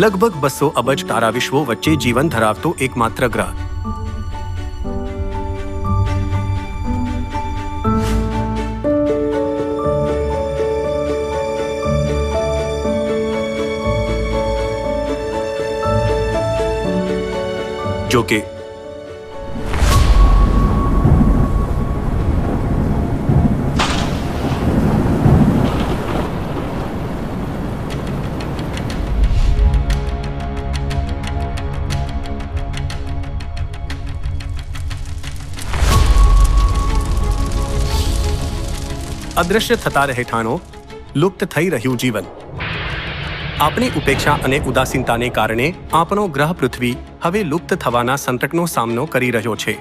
લગભગ બસો અબજ તારા વિશ્વો વચ્ચે જીવન ધરાવતો એકમાત્ર ગ્રહ જો કે અદ્રશ્ય થતા રહેઠાણો લુપ્ત થઈ રહ્યું જીવન. આપણી ઉપેક્ષા અને ઉદાસીનતાને કારણે આપણો ગ્રહ પૃથ્વી હવે લુપ્ત થવાના સંકટનો સામનો કરી રહ્યો છે.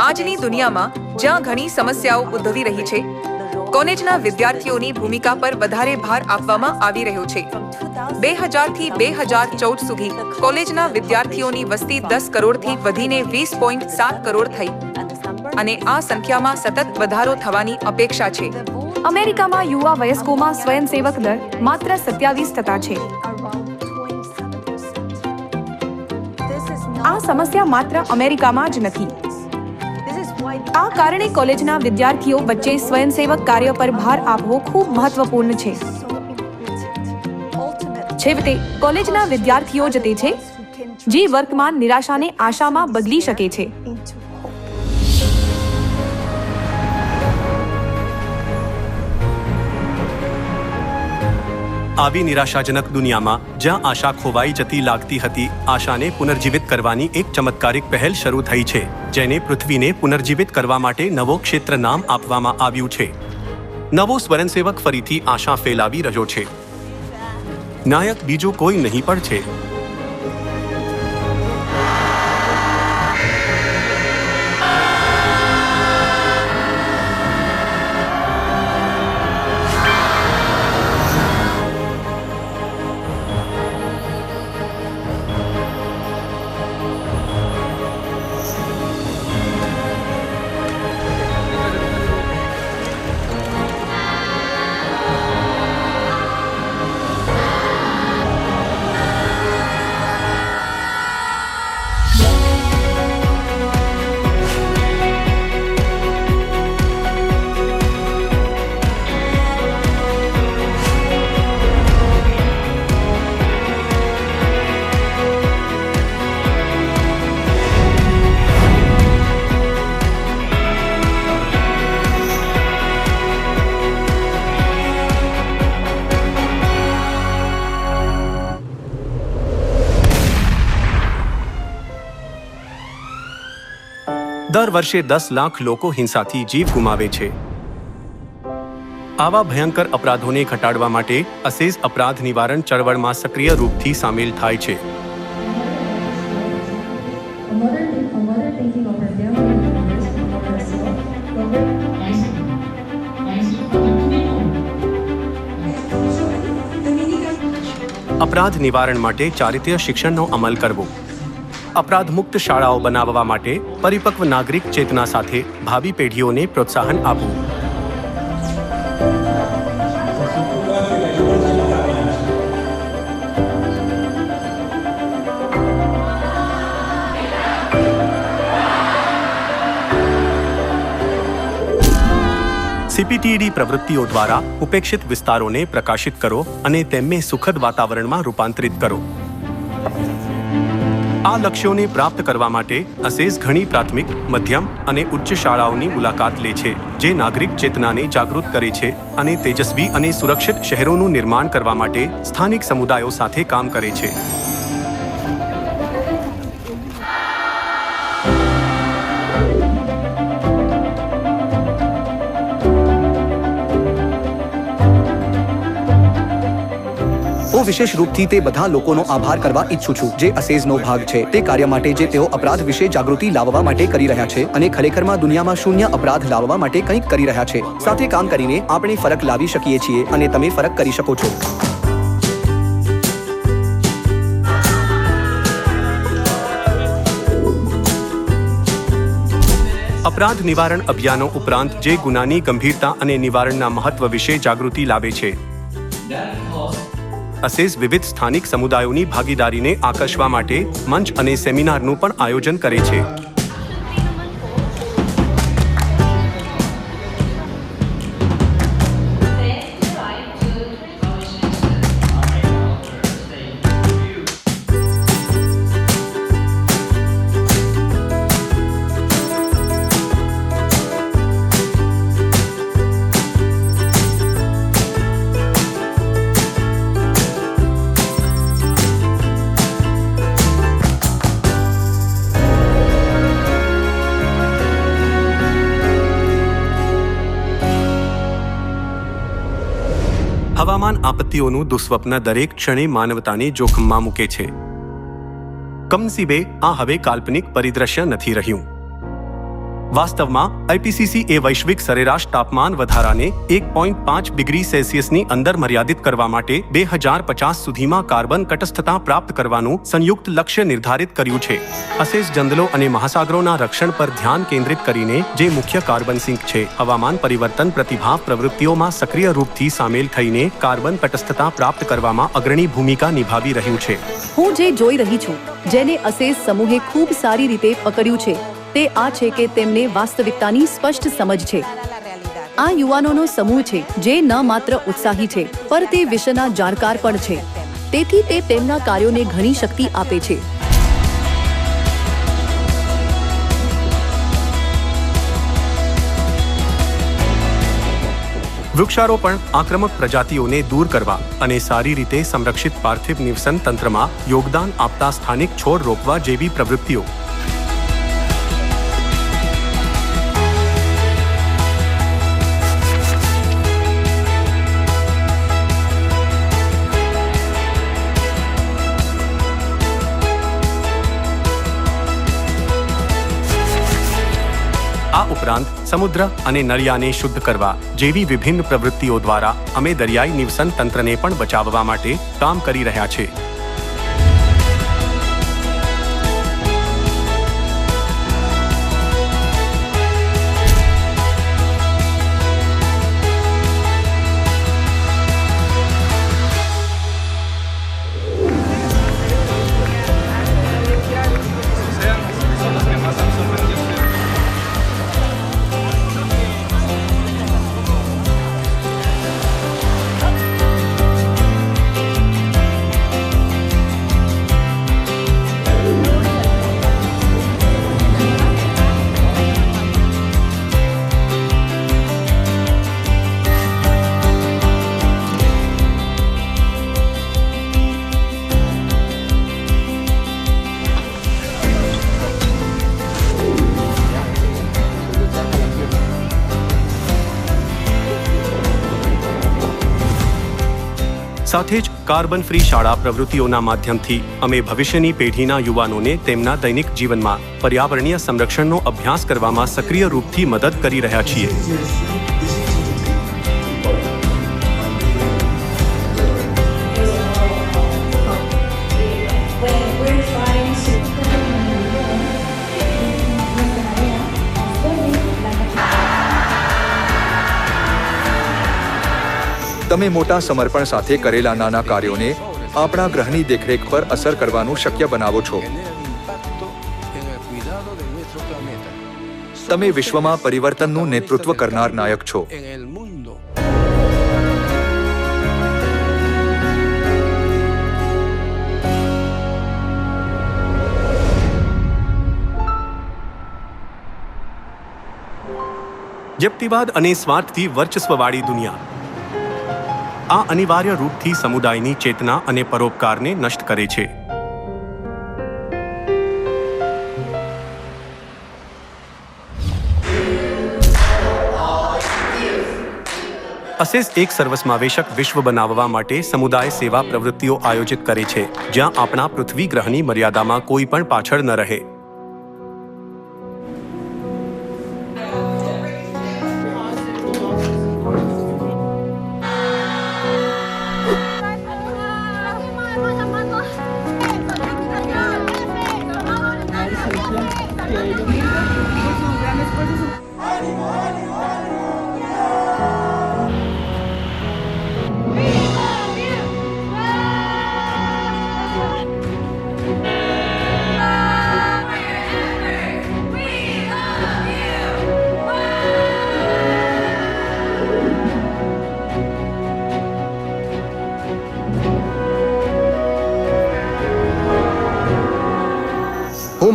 આજની દુનિયામાં જ્યાં ઘણી સમસ્યાઓ ઉદ્ભવી રહી છે કોલેજના વિદ્યાર્થીઓની ભૂમિકા પર વધારે ભાર આપવામાં આવી રહ્યો છે. બે હજારથી બે હજાર ચૌદ સુધી કોલેજના વિદ્યાર્થીઓની વસ્તી દસ કરોડથી વધીને વીસ પોઈન્ટ સાત કરોડ થઈ. અને આ સંખ્યામાં સતત વધારો થવાની અપેક્ષા છે. અમેરિકામાં યુવા વયસ્કોમાં સ્વયંસેવક દર માત્ર સત્યાવીસ ટકા છે. આ સમસ્યા માત્ર અમેરિકામાં જ નથી. આ કારણે કોલેજના વિદ્યાર્થીઓ વચ્ચે સ્વયંસેવક કાર્ય પર ભાર આપવો ખૂબ મહત્વપૂર્ણ છે. છેવટે, કોલેજના વિદ્યાર્થીઓ જ તે છે જે વર્તમાન નિરાશાને આશામાં બદલી શકે છે. આવી નિરાશાજનક દુનિયામાં જ્યાં આશા ખોવાઈ જતી લાગતી હતી, આશાને પુનર્જીવિત કરવાની એક ચમત્કારિક પહેલ શરૂ થઈ છે, જેને પૃથ્વીને પુનર્જીવિત કરવા માટે નવો ક્ષેત્ર નામ આપવામાં આવ્યું છે. નવો સ્વયંસેવક ફરીથી આશા ફેલાવી રહ્યો છે. નાયક બીજો કોઈ નહીં પણ છે. દર વર્ષે દસ લાખ લોકો હિંસાથી જીવ ગુમાવે છે. આવા ભયંકર અપરાધોને ઘટાડવા માટે અસેસ અપરાધ નિવારણ ચળવળમાં સક્રિય રૂપથી સામેલ થાય છે. અપરાધ નિવારણ માટે ચારિત્ર્ય શિક્ષણનો અમલ કરવો. અપરાધ મુક્ત શાળાઓ બનાવવા માટે પરિપક્વ નાગરિક ચેતના સાથે ભાવિ પેઢીઓને પ્રોત્સાહન આપવું. સીપીટીડી પ્રવૃત્તિઓ દ્વારા ઉપેક્ષિત વિસ્તારોને પ્રકાશિત કરો અને તેમને સુખદ વાતાવરણમાં રૂપાંતરિત કરો. આ લક્ષ્યોને પ્રાપ્ત કરવા માટે અસેઝ ઘણી પ્રાથમિક, મધ્યમ અને ઉચ્ચ શાળાઓની મુલાકાત લે છે, જે નાગરિક ચેતનાને જાગૃત કરે છે અને તેજસ્વી અને સુરક્ષિત શહેરોનું નિર્માણ કરવા માટે સ્થાનિક સમુદાયો સાથે કામ કરે છે. તો વિશેષ રૂપથી તે બધા લોકોનો આભાર કરવા ઈચ્છું છું, જે અસેઝનો ભાગ છે. તે કાર્ય માટે જે તેઓ અપરાધ વિશે જાગૃતિ લાવવા માટે કરી રહ્યા છે અને ખરેખરમાં દુનિયામાં શૂન્ય અપરાધ લાવવા માટે કંઈક કરી રહ્યા છે. સાથે કામ કરીને આપણે ફરક લાવી શકીએ છીએ અને તમે ફરક કરી શકો છો. અપરાધ નિવારણ અભિયાનો ઉપરાંત જે ગુનાની ગંભીરતા અને નિવારણના મહત્વ વિશે જાગૃતિ લાવે છે. અસેસ વિવિધ સ્થાનિક સમુદાયોની ભાગીદારીને આકર્ષવા માટે મંચ અને સેમિનારનું પણ આયોજન કરે છે. આપત્તિઓનું દુસ્વપ્ન દરેક ક્ષણે માનવતાને જોખમમાં મૂકે છે. કમનસીબે આ હવે કાલ્પનિક પરિદ્રશ્ય નથી રહ્યું. વાસ્તવમાં આઈપીસીસી એ વૈશ્વિક સરેરાશ તાપમાન વધારાને એક પોઈન્ટ પાંચ ડિગ્રી સેલ્સિયસની અંદર મર્યાદિત કરવા માટે બે હજાર પચાસ સુધીમાં કાર્બન તટસ્થતા પ્રાપ્ત કરવાનું સંયુક્ત લક્ષ્ય નિર્ધારિત કર્યું છે. અશેષ જંગલો અને મહાસાગરોના રક્ષણ પર ધ્યાન કેન્દ્રિત કરીને જે મુખ્ય કાર્બન સિંક છે, હવામાન પરિવર્તન પ્રતિભાવ પ્રવૃત્તિઓમાં સક્રિય રૂપથી સામેલ થઈને કાર્બન તટસ્થતા પ્રાપ્ત કરવામાં અગ્રણી ભૂમિકા નિભાવી રહ્યું છે. હું જે જોઈ રહી છું, જેને અશેષ સમૂહે ખૂબ સારી રીતે પકડ્યું છે તે આ છે કે તેમને વાસ્તવિકતાની સ્પષ્ટ સમજ છે. આ યુવાનોનો સમૂહ છે, જે ન માત્ર ઉત્સાહી છે, પર તે વિશેના જાણકાર પણ છે. તેથી તે તેમના કાર્યોને ઘણી શક્તિ આપે છે. વૃક્ષારોપણ આક્રમક પ્રજાતિઓને દૂર કરવા અને સારી રીતે સંરક્ષિત પાર્થિવ નિવસન તંત્રમાં યોગદાન આપતા સ્થાનિક છોડ રોપવા જેવી પ્રવૃત્તિઓ. આ ઉપરાંત સમુદ્ર અને નળિયાને શુદ્ધ કરવા જેવી વિભિન્ન પ્રવૃત્તિઓ દ્વારા અમે દરિયાઈ નિવસન તંત્રને પણ બચાવવા માટે કામ કરી રહ્યા છે. સાથે જ કાર્બન ફ્રી શાળા પ્રવૃત્તિઓના માધ્યમથી અમે ભવિષ્યની પેઢીના યુવાનોને તેમના દૈનિક જીવનમાં પર્યાવરણીય સંરક્ષણનો અભ્યાસ કરવામાં સક્રિય રૂપથી મદદ કરી રહ્યા છીએ. તમે મોટા સમર્પણ સાથે કરેલા નાના કાર્યોને આપણા ગ્રહની દેખરેખ પર અસર કરવાનું શક્ય બનાવો છો. તમે વિશ્વમાં પરિવર્તનનું નેતૃત્વ કરનાર નાયક છો. જપ્તિવાદ અને સ્વાર્થથી વર્ચસ્વવાળી દુનિયા આ અનિવાર્ય રૂપથી સમુદાયની ચેતના અને પરોપકારને નષ્ટ કરે છે. અસેસ એક સર્વસમાવેશક વિશ્વ બનાવવા માટે સમુદાય સેવા પ્રવૃત્તિઓ આયોજિત કરે છે, જ્યાં આપણા પૃથ્વી ગ્રહની મર્યાદામાં કોઈ પણ પાછળ ન રહે.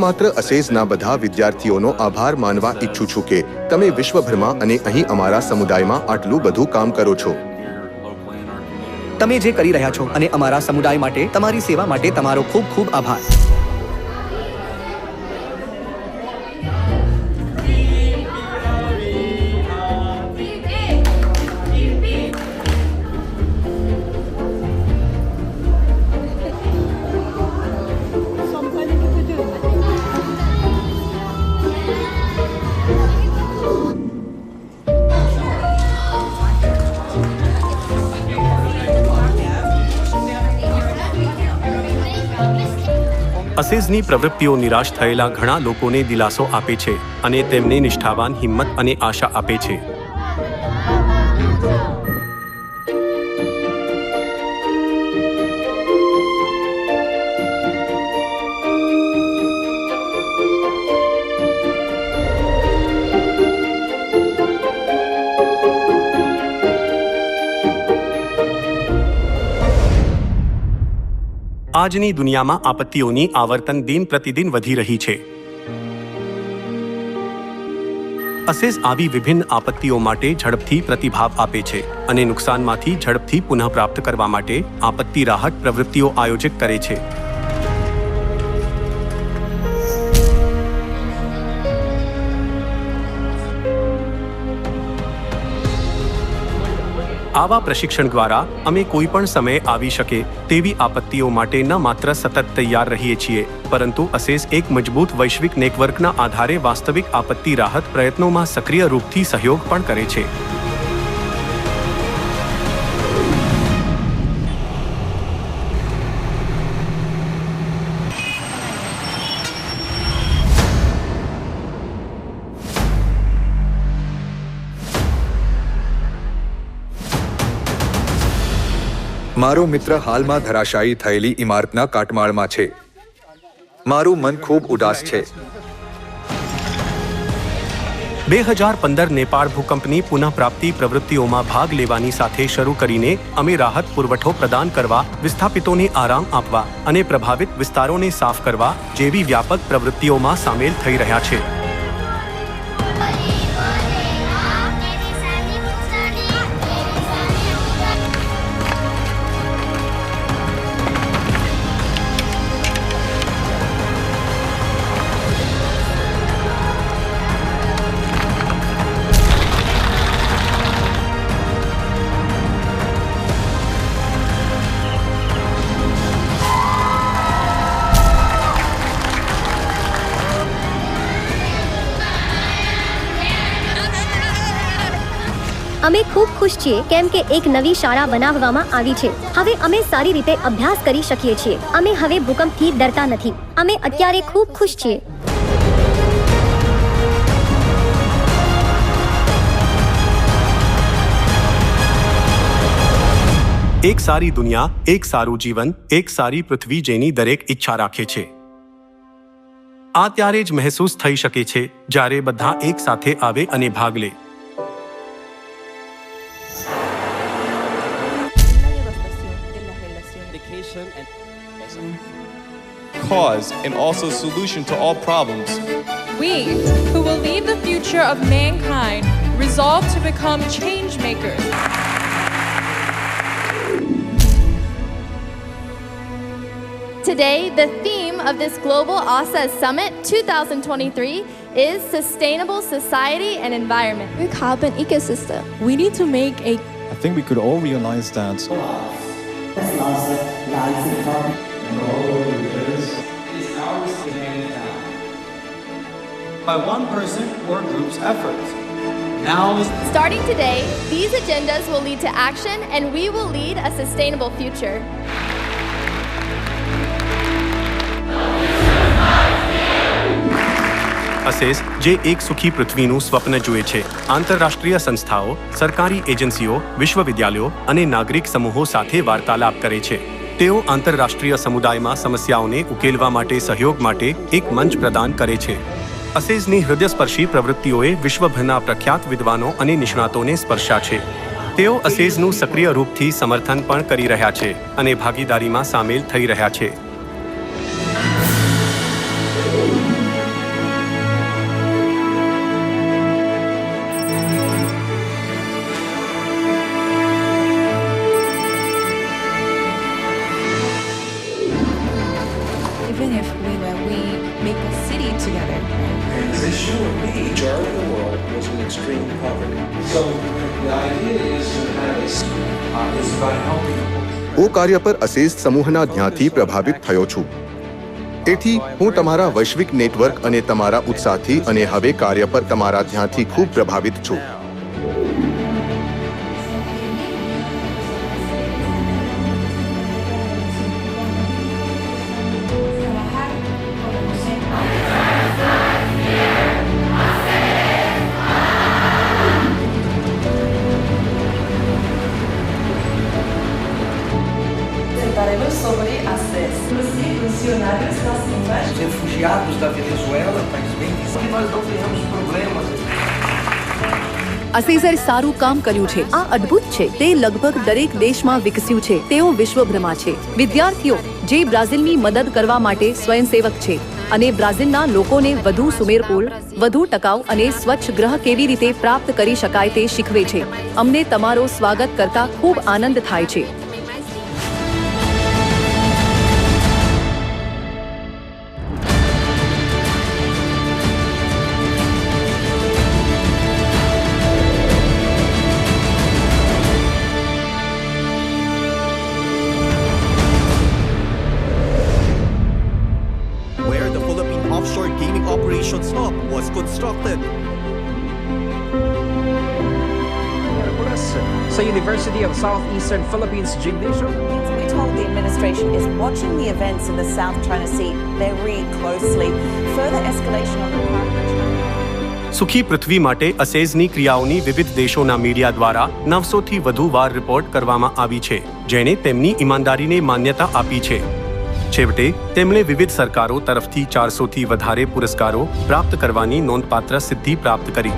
માત્ર અસેઝના બધા વિદ્યાર્થીઓનો આભાર માનવા ઈચ્છું છું કે તમે વિશ્વભરમાં અને અહીં અમારા સમુદાયમાં આટલું બધું કામ કરો છો. તમે જે કરી રહ્યા છો અને અમારા સમુદાય માટે, તમારી સેવા માટે તમારો ખૂબ ખૂબ આભાર. અસેઝની પ્રવૃત્તિઓ નિરાશ થયેલા ઘણા લોકોને દિલાસો આપે છે અને તેમને નિષ્ઠાવાન હિંમત અને આશા આપે છે. આજની દુનિયામાં આપત્તિઓની આવર્તન દિન પ્રતિદિન વધી રહી છે. અસેસ આવી વિભિન્ન આપત્તિઓ માટે ઝડપથી પ્રતિભાવ આપે છે અને નુકસાનમાંથી ઝડપથી પુનઃપ્રાપ્ત કરવા માટે આપત્તિ રાહત પ્રવૃત્તિઓ આયોજિત કરે છે. આવા પ્રશિક્ષણ દ્વારા અમે કોઈ પણ સમયે આવી શકે તેવી આપત્તિઓ માટે ન માત્ર સતત તૈયાર રહીએ છીએ, પરંતુ અસેસ એક મજબૂત વૈશ્વિક નેટવર્કના આધારે વાસ્તવિક આપત્તિ રાહત પ્રયત્નોમાં સક્રિય રૂપથી સહયોગ પણ કરે છે. મારો મિત્ર હાલમાં ધરાશાયી થયેલી ઇમારતના કાટમાળમાં છે. મારું મન ખૂબ ઉદાસ છે. બે હજાર પંદર નેપાળ ભૂકંપની પુનઃપ્રાપ્તિ પ્રવૃત્તિઓમાં ભાગ લેવાની સાથે શરૂ કરીને અમે રાહત પુરવઠો પ્રદાન કરવા, વિસ્થાપિતોને આરામ આપવા અને પ્રભાવિત વિસ્તારોને સાફ કરવા જેવી વ્યાપક પ્રવૃત્તિઓમાં સામેલ થઈ રહ્યા છે. અમે ખૂબ ખુશ છીએ કેમ કે એક નવી શાળા બનાવવામાં આવી છે. હવે અમે સારી રીતે અભ્યાસ કરી શકીએ છીએ. અમે હવે ભૂકંપથી ડરતા નથી. અમે અત્યારે ખૂબ ખુશ છીએ. એક સારી દુનિયા, એક સારું જીવન, એક સારી પૃથ્વી જેની દરેક ઈચ્છા રાખે છે. આ ત્યારે જ મહેસૂસ થઈ શકે છે જ્યારે બધા એક સાથે આવે અને ભાગ લે. Cause and also solution to all problems. We, who will lead the future of mankind, resolve to become change makers. Today, the theme of this Global ASA Summit 2023 is Sustainable Society and Environment. With carbon ecosystem. We need to make a I think we could all realize that. That's lots of lies and fun. And all over the place. It's ours to hand down. By one person or group's efforts. Now Starting today, these agendas will lead to action and we will lead a sustainable future. અસેસ જે એક સુખી પૃથ્વીનું સ્વપ્ન જુએ છે. આંતરરાષ્ટ્રીય સંસ્થાઓ, સરકારી એજન્સીઓ, વિશ્વવિદ્યાલયો અને નાગરિક સમૂહો સાથે વાર્તાલાપ કરે છે. તેઓ આંતરરાષ્ટ્રીય સમુદાયમાં સમસ્યાઓને ઉકેલવા માટે સહયોગ માટે એક મંચ પ્રદાન કરે છે. અસેઝની હૃદયસ્પર્શી પ્રવૃત્તિઓએ વિશ્વભરના પ્રખ્યાત વિદ્વાનો અને નિષ્ણાતોને સ્પર્શ્યા છે. તેઓ અસેઝનું સક્રિય રૂપથી સમર્થન પણ કરી રહ્યા છે અને ભાગીદારીમાં સામેલ થઈ રહ્યા છે. કાર્ય પર અશેષ સમૂહના ધ્યાનથી પ્રભાવિત થયો છું. તેથી હું તમારા વૈશ્વિક નેટવર્ક અને તમારા ઉત્સાહથી અને હવે કાર્ય પર તમારા ધ્યાનથી ખૂબ પ્રભાવિત છું. અસીઝે સારું કામ કર્યું છે, આ અદ્ભુત છે. તે લગભગ દરેક દેશમાં વિકસ્યું છે. તેઓ વિશ્વભરમાં છે. વિદ્યાર્થીઓ, જે બ્રાઝિલની મદદ કરવા માટે સ્વયંસેવક છે અને બ્રાઝિલના લોકોને વધુ સુમેરપૂર્ણ વધુ ટકાઉ અને સ્વચ્છ ગ્રહ કેવી રીતે પ્રાપ્ત કરી શકાય તે શીખવે છે. અમને તમારો સ્વાગત કરતા ખૂબ આનંદ થાય છે. was constructed. Sa University of Southeastern Philippines Gymnasium. We're told the administration is watching the events in the South China Sea very closely. Further escalation on the part of સુખી પૃથ્વી માટે અસેઝની ક્રિયાઓની વિવિધ દેશોના મીડિયા દ્વારા નવસોથી વધુ વાર રિપોર્ટ કરવામાં આવી છે જેણે તેમની ઈમાનદારીને માન્યતા આપી છે છેવટે તેમણે વિવિધ સરકારો તરફથી ચારસોથી વધારે પુરસ્કારો પ્રાપ્ત કરવાની નોંધપાત્ર સિદ્ધિ પ્રાપ્ત કરી.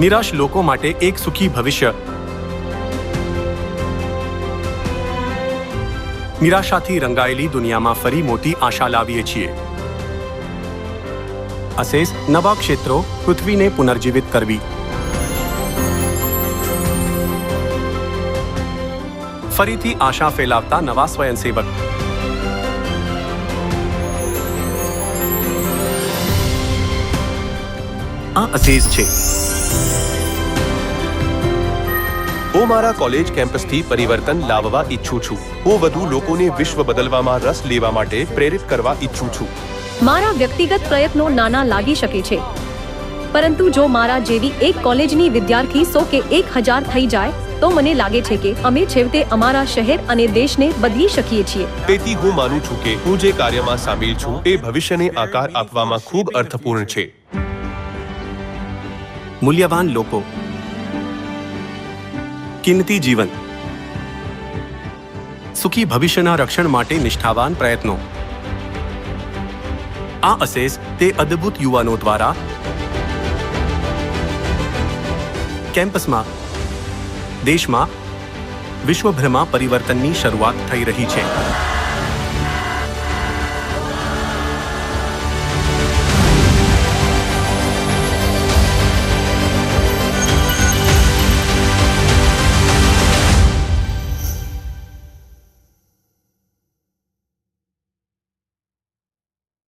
નિરાશ લોકો માટે એક સુખી ભવિષ્ય. નિરાશાથી રંગાયેલી દુનિયામાં ફરી મોટી આશા લાવીએ છીએ. અશેષ નવા ક્ષેત્રો પૃથ્વીને પુનર્જીવિત કરવી. ફરીથી આશા ફેલાવતા નવા સ્વયંસેવક. આ અશેષ છે. હું મારા કોલેજ કેમ્પસથી પરિવર્તન લાવવા ઈચ્છું છું. હું વધુ લોકોને વિશ્વ બદલવામાં રસ લેવા માટે પ્રેરિત કરવા ઈચ્છું છું. મારા વ્યક્તિગત પ્રયત્નો નાના લાગી શકે છે. પરંતુ જો મારા જેવી એક કોલેજની વિદ્યાર્થી સો કે એક હજાર થઈ જાય તો મને લાગે છે કે અમે છેવટે અમારા શહેર અને દેશને બદલી શકીએ છીએ. તેથી હું માનું છું કે હું જે કાર્યમાં સામેલ છું તે ભવિષ્યને આકાર આપવામાં ખૂબ અર્થપૂર્ણ છે. મૂલ્યવાન લોકો. કિંમતી જીવન. સુખી ભવિષ્યના રક્ષણ માટે નિષ્ઠાવાન પ્રયત્નો. આ અસેસ તે અદ્ભુત યુવાનો દ્વારા કેમ્પસમાં દેશમાં વિશ્વભરમાં પરિવર્તનની શરૂઆત થઈ રહી છે.